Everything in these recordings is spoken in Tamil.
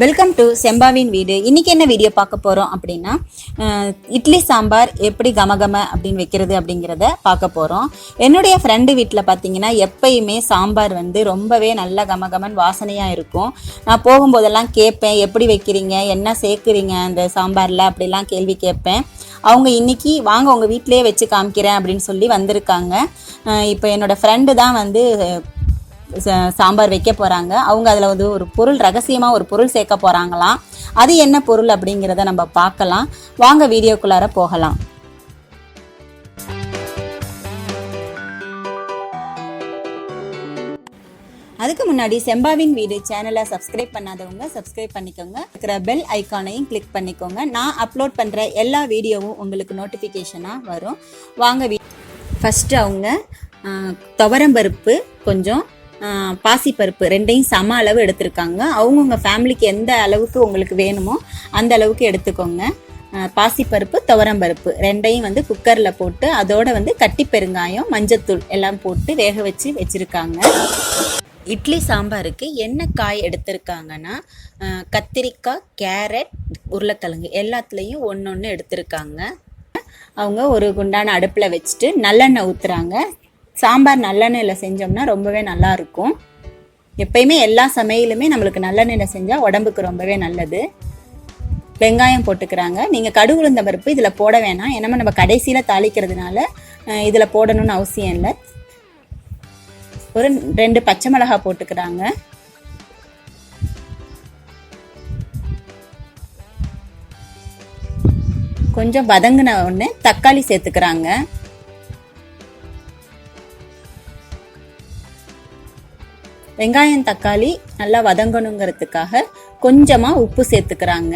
வெல்கம் டு செம்பாவின் வீடு இன்றைக்கி என்ன வீடியோ பார்க்க போகிறோம் அப்படின்னா இட்லி சாம்பார் எப்படி கமகம அப்படின்னு வைக்கிறது அப்படிங்கிறத பார்க்க போகிறோம் என்னுடைய ஃப்ரெண்டு வீட்டில் பார்த்தீங்கன்னா எப்பயுமே சாம்பார் வந்து ரொம்பவே நல்ல கமகமன் வாசனையாக இருக்கும். நான் போகும்போதெல்லாம் கேட்பேன் எப்படி வைக்கிறீங்க? என்ன சேர்க்குறீங்க அந்த சாம்பாரில்? அப்படிலாம் கேள்வி கேட்பேன். அவங்க இன்னைக்கு வாங்க உங்கள் வீட்டிலேயே வச்சு காமிக்கிறேன் அப்படின்னு சொல்லி வந்திருக்காங்க. இப்போ என்னோடய ஃப்ரெண்டு தான் வந்து சாம்பார் வைக்க போகிறாங்க அவங்க அதில் வந்து ஒரு பொருள் ரகசியமாக ஒரு பொருள் சேர்க்க போகிறாங்களாம் அது என்ன பொருள் அப்படிங்கிறத நம்ம பார்க்கலாம். வாங்க வீடியோக்குள்ளார போகலாம். அதுக்கு முன்னாடி செம்பாவின் வீடு சேனலை சப்ஸ்கிரைப் பண்ணாதவங்க சப்ஸ்கிரைப் பண்ணிக்கோங்க. இருக்கிற பெல் ஐக்கானையும் கிளிக் பண்ணிக்கோங்க. நான் அப்லோட் பண்ணுற எல்லா வீடியோவும் உங்களுக்கு நோட்டிஃபிகேஷனாக வரும். வாங்க வீ ஃபஸ்ட்டு அவங்க துவரம்பருப்பு கொஞ்சம் பாசிப்பருப்பு ரெண்டையும் சம அளவு எடுத்திருக்காங்க. அவங்கவுங்க ஃபேமிலிக்கு எந்த அளவுக்கு உங்களுக்கு வேணுமோ அந்த அளவுக்கு எடுத்துக்கோங்க. பாசிப்பருப்பு துவரம்பருப்பு ரெண்டையும் வந்து குக்கரில் போட்டு அதோட வந்து கட்டி பெருங்காயம் மஞ்சத்தூள் எல்லாம் போட்டு வேக வச்சு வச்சுருக்காங்க. இட்லி சாம்பாருக்கு என்ன காய் எடுத்திருக்காங்கன்னா கத்திரிக்காய் கேரட் உருளைக்கிழங்கு எல்லாத்துலேயும் ஒன்று ஒன்று எடுத்திருக்காங்க. அவங்க ஒரு குண்டான அடுப்பில் வச்சுட்டு நல்லெண்ணெய் ஊற்றுறாங்க சாம்பார் நல்லெண்ணெயில் செஞ்சோம்னா ரொம்பவே நல்லா இருக்கும் எப்பயுமே எல்லா சமையலுமே நம்மளுக்கு நல்லெண்ணெயில் செஞ்சால் உடம்புக்கு ரொம்பவே நல்லது. வெங்காயம் போட்டுக்கிறாங்க. நீங்கள் கடுகு உளுந்த பருப்பு இதில் போட வேணாம். ஏன்னா நம்ம கடைசியில் தாளிக்கிறதுனால இதில் போடணும்னு அவசியம் இல்லை. ஒரு ரெண்டு பச்சை மிளகாய் போட்டுக்கிறாங்க. கொஞ்சம் வதங்கின உடனே தக்காளி சேர்த்துக்கிறாங்க. வெங்காயம் தக்காளி நல்லா வதங்கணுங்கிறதுக்காக கொஞ்சமா உப்பு சேர்த்துக்கிறாங்க.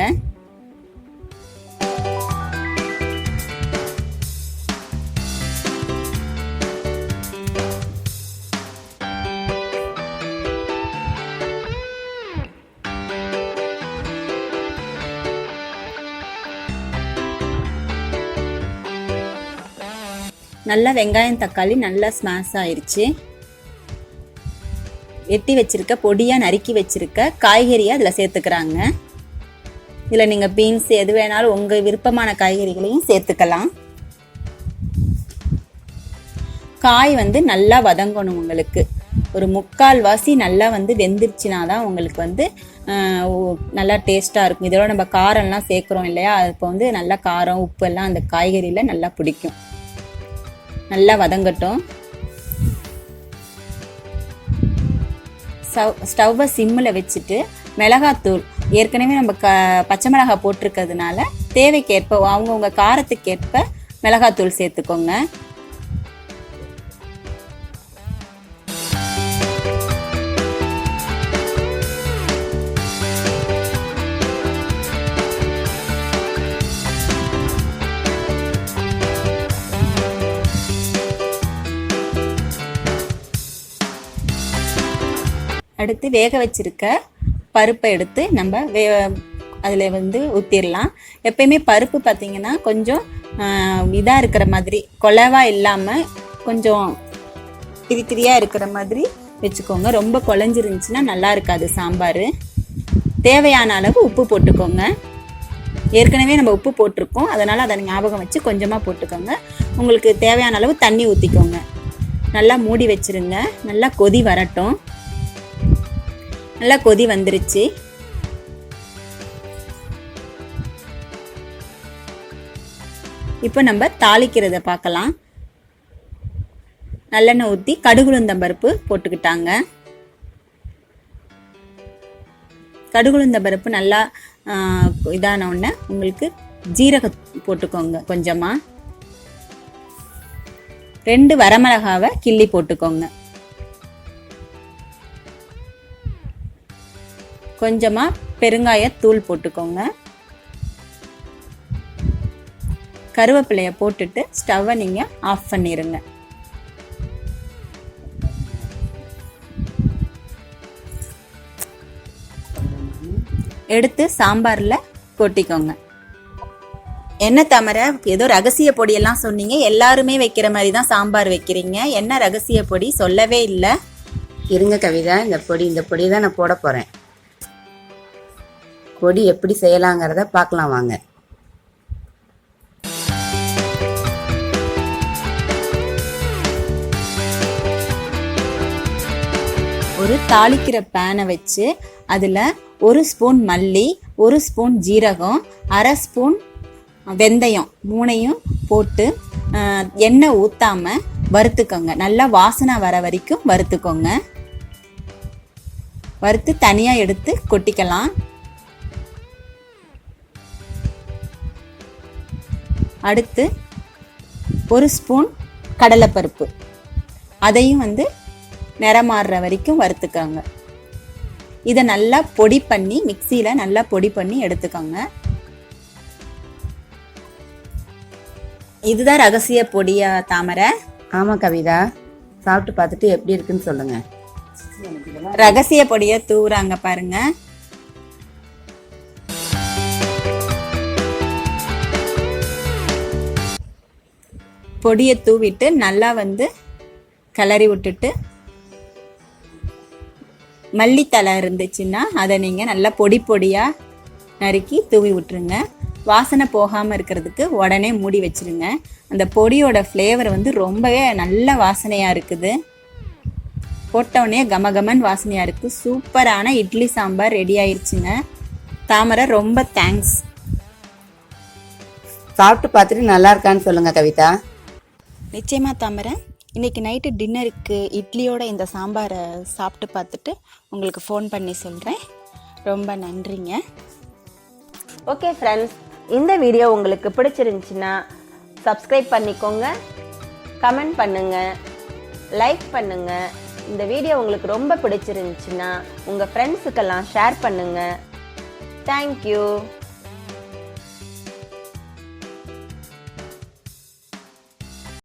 நல்லா வெங்காயம் தக்காளி நல்லா ஸ்மாஷ் ஆயிடுச்சு வெட்டி வச்சிருக்க பொடியாக நறுக்கி வச்சிருக்க காய்கறியை அதில் சேர்த்துக்கிறாங்க. இதில் நீங்கள் பீன்ஸ் எது வேணாலும் உங்கள் விருப்பமான காய்கறிகளையும் சேர்த்துக்கலாம். காய் வந்து நல்லா வதங்கணும் உங்களுக்கு. ஒரு முக்கால் வாசி நல்லா வந்து வெந்துருச்சுனா தான் உங்களுக்கு வந்து நல்லா டேஸ்ட்டாக இருக்கும். இதோட நம்ம காரம்லாம் சேர்க்குறோம் இல்லையா? இப்போ வந்து நல்லா காரம் உப்பு எல்லாம் அந்த காய்கறியில் நல்லா பிடிக்கும். நல்லா வதங்கட்டும். ஸ்டவ் ஸ்டவ்வை சிம்மில் வச்சுட்டு மிளகாத்தூள் ஏற்கனவே நம்ம க பச்சை மிளகாய் போட்டிருக்கிறதுனால தேவைக்கேற்ப அவங்கவுங்க காரத்துக்கேற்ப மிளகாத்தூள் சேர்த்துக்கோங்க. அடுத்து வேக வச்சிருக்க பருப்பை எடுத்து நம்ம வே அதில் வந்து ஊற்றிடலாம் எப்பயுமே பருப்பு பார்த்தீங்கன்னா கொஞ்சம் இதாக இருக்கிற மாதிரி கொலவாக இல்லாமல் கொஞ்சம் திரி திரியாக இருக்கிற மாதிரி வச்சுக்கோங்க. ரொம்ப குழஞ்சிருந்துச்சின்னா நல்லா இருக்காது சாம்பார். தேவையான அளவு உப்பு போட்டுக்கோங்க. ஏற்கனவே நம்ம உப்பு போட்டிருக்கோம். அதனால் அதை ஞாபகம் வச்சு கொஞ்சமாக போட்டுக்கோங்க. உங்களுக்கு தேவையான அளவு தண்ணி ஊற்றிக்கோங்க நல்லா மூடி வச்சுருங்க. நல்லா கொதி வரட்டும். நல்லா கொதி வந்துருச்சு. இப்போ நம்ம தாளிக்கிறத பார்க்கலாம். நல்லெண்ணெய் ஊற்றி கடுகுளுந்தம் பருப்பு போட்டுக்கிட்டாங்க. கடுகுளுந்த பருப்பு நல்லா இதான உடனே உங்களுக்கு ஜீரகம் போட்டுக்கோங்க கொஞ்சமாக ரெண்டு வரமிளகாவை கிள்ளி போட்டுக்கோங்க. கொஞ்சமாக பெருங்காயத்தூள் போட்டுக்கோங்க. கருவேப்பிலையை போட்டுட்டு ஸ்டவ்வை நீங்கள் ஆஃப் பண்ணிடுங்க எடுத்து சாம்பாரில் கொட்டிக்கோங்க. என்ன தமர? ஏதோ ரகசிய பொடியெல்லாம் சொன்னீங்க. எல்லாருமே வைக்கிற மாதிரி தான் சாம்பார் வைக்கிறீங்க. என்ன ரகசிய பொடி? சொல்லவே இல்லை. இருங்க கவிதா இந்த பொடி இந்த பொடி தான் நான் போட போகிறேன் பொடி எப்படி செய்யலாங்கிறத பார்க்கலாம் வாங்க. ஒரு தாளிக்கிற பேனை வச்சு அதில் ஒரு ஸ்பூன் மல்லி ஒரு ஸ்பூன் ஜீரகம் அரை ஸ்பூன் வெந்தயம் மூணையும் போட்டு எண்ணெய் ஊற்றாம வறுத்துக்கோங்க. நல்லா வாசனை வர வரைக்கும் வறுத்துக்கோங்க. வறுத்து தனியாக எடுத்து கொட்டிக்கலாம். அடுத்து ஒரு ஸ்பூன் கடலைப்பருப்பு. அதையும் வந்து நிறம் மாறுற வரைக்கும் வறுத்துக்கோங்க. இதை நல்லா பொடி பண்ணி மிக்சியில் நல்லா பொடி பண்ணி எடுத்துக்கோங்க. இதுதான் ரகசிய பொடியா தாமரை. ஆமாம் கவிதா சாப்பிட்டு பார்த்துட்டு எப்படி இருக்குன்னு சொல்லுங்க. ரகசிய பொடியை தூவுறாங்க பாருங்க. பொடியை தூவிட்டு நல்லா வந்து கிளறி விட்டுட்டு மல்லித்தலை இருந்துச்சுன்னா அதை நீங்கள் நல்லா பொடி பொடியாக நறுக்கி தூவி விட்டுருங்க. வாசனை போகாமல் இருக்கிறதுக்கு உடனே மூடி வச்சிருங்க. அந்த பொடியோட ஃப்ளேவர் வந்து ரொம்பவே நல்ல வாசனையாக இருக்குது. போட்டவுடனே கமகமன் வாசனையாக இருக்குது சூப்பரான இட்லி சாம்பார் ரெடி ஆயிடுச்சுங்க தாமரை ரொம்ப தேங்க்ஸ் சாப்பிட்டு பார்த்துட்டு நல்லா இருக்கான்னு சொல்லுங்கள் கவிதா. நிச்சயமா தாமரை இன்னைக்கு நைட்டு டின்னருக்கு இட்லியோட இந்த சாம்பாரை சாப்பிட்டு பார்த்துட்டு உங்களுக்கு ஃபோன் பண்ணி சொல்கிறேன் ரொம்ப நன்றிங்க. ஓகே ஃப்ரெண்ட்ஸ் இந்த வீடியோ உங்களுக்கு பிடிச்சிருந்துச்சுன்னா சப்ஸ்கிரைப் பண்ணிக்கோங்க. கமெண்ட் பண்ணுங்கள் லைக் பண்ணுங்கள் இந்த வீடியோ உங்களுக்கு ரொம்ப பிடிச்சிருந்துச்சுன்னா உங்கள் ஃப்ரெண்ட்ஸுக்கெல்லாம் ஷேர் பண்ணுங்கள் தேங்க்யூ